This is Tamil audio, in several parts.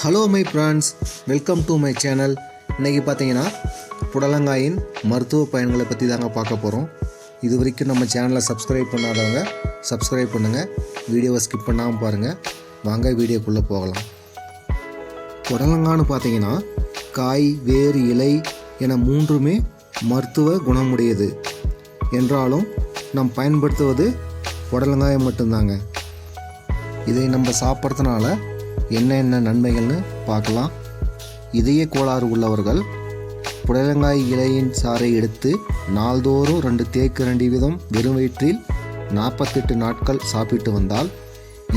Hello my friends welcome to my channel இன்றைக்கி பார்த்தீங்கன்னா புடலங்காயின் மருத்துவ பயன்களை பற்றி தாங்க பார்க்க போகிறோம் இது வரைக்கும் நம்ம சேனலை சப்ஸ்கிரைப் பண்ணாதவங்க சப்ஸ்கிரைப் பண்ணுங்கள் வீடியோவை ஸ்கிப் பண்ணாமல் பாருங்கள் வாங்க வீடியோக்குள்ளே போகலாம். புடலங்கான்னு பார்த்தீங்கன்னா காய் வேர் இலை என மூன்றுமே மருத்துவ குணமுடையது. என்றாலும் நாம் பயன்படுத்துவது புடலங்காயை மட்டும்தாங்க. இதை நம்ம சாப்பிட்றதுனால என்னென்ன நன்மைகள்னு பார்க்கலாம். இதய கோளாறு உள்ளவர்கள் புடலங்காய் இலையின் சாறை எடுத்து நாள்தோறும் ரெண்டு தேக்கு ரெண்டு வீதம் வெறும் வயிற்றில் நாற்பத்தெட்டு நாட்கள் சாப்பிட்டு வந்தால்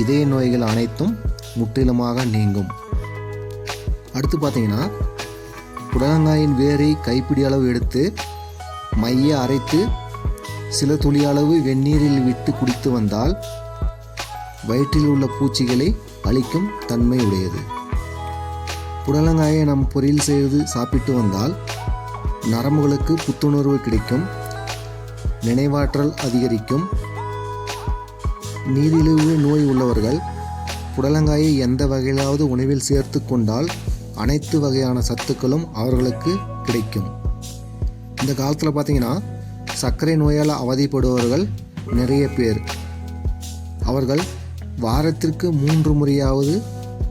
இதய நோய்கள் அனைத்தும் முற்றிலுமாக நீங்கும். அடுத்து பார்த்தீங்கன்னா புடலங்காயின் வேரை கைப்பிடி அளவு எடுத்து மைய அரைத்து சில துளி அளவு வெந்நீரில் விட்டு குடித்து வந்தால் வயிற்றில் உள்ள பூச்சிகளை அளிக்கும் தன்மை உடையது புடலங்காயை நாம் பொரியல் செய்து சாப்பிட்டு வந்தால் நரம்புகளுக்கு புத்துணர்வு கிடைக்கும் நினைவாற்றல் அதிகரிக்கும். நீரிழிவு நோய் உள்ளவர்கள் புடலங்காயை எந்த வகையிலாவது உணவில் சேர்த்து கொண்டால் அனைத்து வகையான சத்துக்களும் அவர்களுக்கு கிடைக்கும். இந்த காலத்தில் பார்த்தீங்கன்னா சர்க்கரை நோயால் அவதிப்படுபவர்கள் நிறைய பேர். அவர்கள் வாரத்திற்கு மூன்று முறையாவது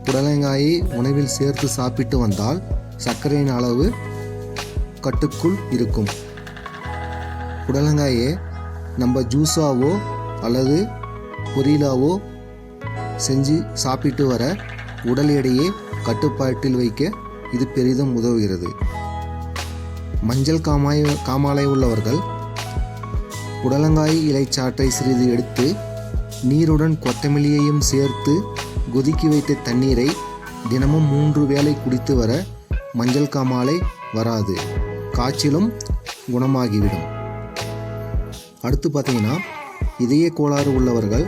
புடலங்காயை உணவில் சேர்த்து சாப்பிட்டு வந்தால் சர்க்கரையின் அளவு கட்டுக்குள் இருக்கும். புடலங்காயை நம்ம ஜூஸாவோ அல்லது பொரியலாவோ செஞ்சு சாப்பிட்டு வர உடல் எடையை கட்டுப்பாட்டில் வைக்க இது பெரிதும் உதவுகிறது. மஞ்சள் காமாய் காமாலை உள்ளவர்கள் புடலங்காய் இலைச்சாற்றை சிறிது எடுத்து நீருடன் கொத்தமல்லியையும் சேர்த்து கொதிக்கி வைத்த தண்ணீரை தினமும் மூன்று வேளை குடித்து வர மஞ்சள் காமாலை வராது. காய்ச்சலும் குணமாகிவிடும். அடுத்து பார்த்தீங்கன்னா இதய கோளாறு உள்ளவர்கள்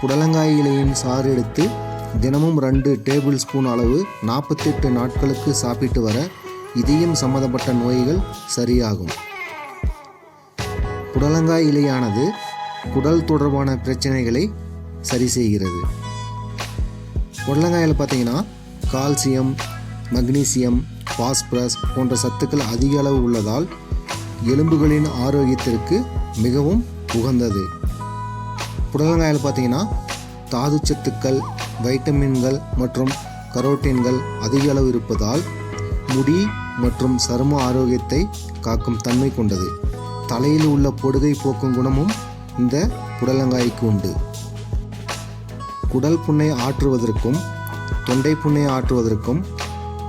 புடலங்காய் இலையின் சாறு எடுத்து தினமும் ரெண்டு டேபிள் ஸ்பூன் அளவு நாற்பத்தெட்டு நாட்களுக்கு சாப்பிட்டு வர இதயம் சம்மந்தப்பட்ட நோய்கள் சரியாகும். புடலங்காய் இலையானது குடல் தொடர்பான பிரச்சனைகளை சரி செய்கிறது. புடலங்காயில் பார்த்தீங்கன்னா கால்சியம் மக்னீசியம் பாஸ்பரஸ் போன்ற சத்துக்கள் அதிக அளவு உள்ளதால் எலும்புகளின் ஆரோக்கியத்திற்கு மிகவும் உகந்தது. புடலங்காயில் பார்த்தீங்கன்னா தாது சத்துக்கள் வைட்டமின்கள் மற்றும் கரோட்டின்கள் அதிக அளவு இருப்பதால் முடி மற்றும் சரும ஆரோக்கியத்தை காக்கும் தன்மை கொண்டது. தலையில் உள்ள பொடுகை போக்கும் குணமும் இந்த புடலங்காய்க்கு உண்டு. குடல் புண்ணை ஆற்றுவதற்கும் தொண்டை புண்ணை ஆற்றுவதற்கும்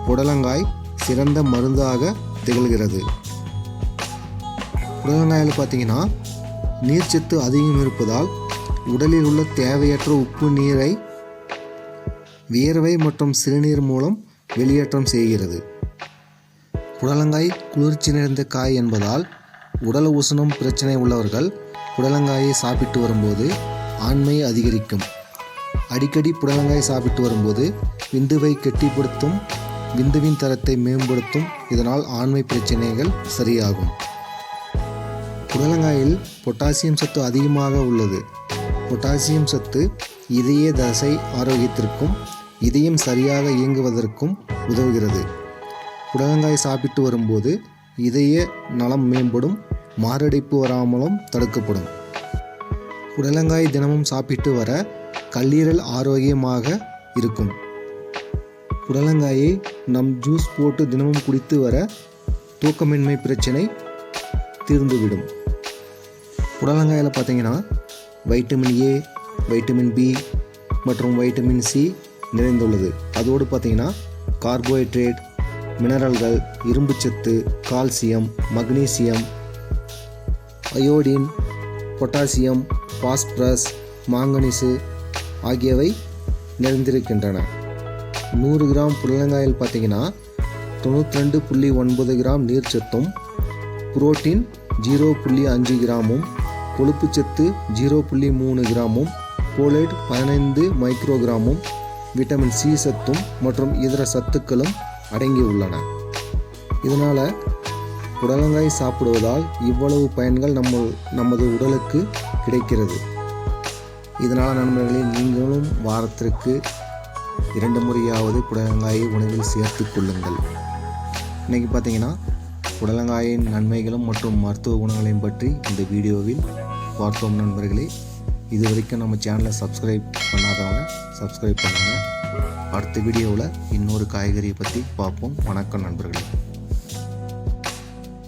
புடலங்காய் சிறந்த மருந்தாக திகழ்கிறது. புடலங்காயில் பார்த்தீங்கன்னா நீர்ச்சத்து அதிகம் இருப்பதால் உடலில் உள்ள தேவையற்ற உப்பு நீரை வியர்வை மற்றும் சிறுநீர் மூலம் வெளியேற்றம் செய்கிறது. புடலங்காய் குளிர்ச்சி நிறைந்த காய் என்பதால் உடல் உஷ்ணம் பிரச்சனை உள்ளவர்கள் புடலங்காயை சாப்பிட்டு வரும்போது ஆண்மை அதிகரிக்கும். அடிக்கடி புடலங்காய் சாப்பிட்டு வரும்போது விந்துவை கெட்டிப்படுத்தும் விந்துவின் தரத்தை மேம்படுத்தும். இதனால் ஆண்மை பிரச்சனைகள் சரியாகும். புடலங்காயில் பொட்டாசியம் சத்து அதிகமாக உள்ளது. பொட்டாசியம் சத்து இதய தசை ஆரோக்கியத்திற்கும் இதயம் சரியாக இயங்குவதற்கும் உதவுகிறது. புடலங்காய் சாப்பிட்டு வரும்போது இதய நலம் மேம்படும் மாரடைப்பு வராமலும் தடுக்கப்படும். புடலங்காய் தினமும் சாப்பிட்டு வர கல்லீரல் ஆரோக்கியமாக இருக்கும். புடலங்காயை நம் ஜூஸ் போட்டு தினமும் குடித்து வர தூக்கமின்மை பிரச்சனை தீர்ந்துவிடும். புடலங்காயில் பார்த்தீங்கன்னா வைட்டமின் ஏ வைட்டமின் பி மற்றும் வைட்டமின் சி நிறைந்துள்ளது. அதோடு பார்த்தீங்கன்னா கார்போஹைட்ரேட் மினரல்கள் இரும்புச்சத்து calcium magnesium iodine potassium phosphorus manganese ஆகியவை நிறைந்திருக்கின்றன. நூறு கிராம் புடலங்காயில் பார்த்தீங்கன்னா தொண்ணூற்றி ரெண்டு புள்ளி ஒன்பது கிராம் நீர்ச்சத்தும் புரோட்டீன் ஜீரோ புள்ளி அஞ்சு கிராமும் கொழுப்புச்சத்து ஜீரோ புள்ளி மூணு கிராமும் போலேட் பதினைந்து மைக்ரோகிராமும் விட்டமின் சி சத்தும் மற்றும் இதர சத்துக்களும் அடங்கியுள்ளன. இதனால் புடலங்காய் சாப்பிடுவதால் இவ்வளவு பயன்கள் நம்ம நமது உடலுக்கு கிடைக்கிறது. இதனால் நண்பர்களே நீங்களும் வாரத்திற்கு இரண்டு முறையாவது புடலங்காயை உணவில் சேர்த்து கொள்ளுங்கள். இன்றைக்கி பார்த்தீங்கன்னா புடலங்காயின் நன்மைகளும் மற்றும் மருத்துவ குணங்களையும் பற்றி இந்த வீடியோவில் பார்த்தோம் நண்பர்களே. இது வரைக்கும் நம்ம சேனலை சப்ஸ்கிரைப் பண்ணாதவங்க சப்ஸ்கிரைப் பண்ணுங்கள் அடுத்த வீடியோவில் இன்னொரு காய்கறியை பற்றி பார்ப்போம். வணக்கம் நண்பர்களே.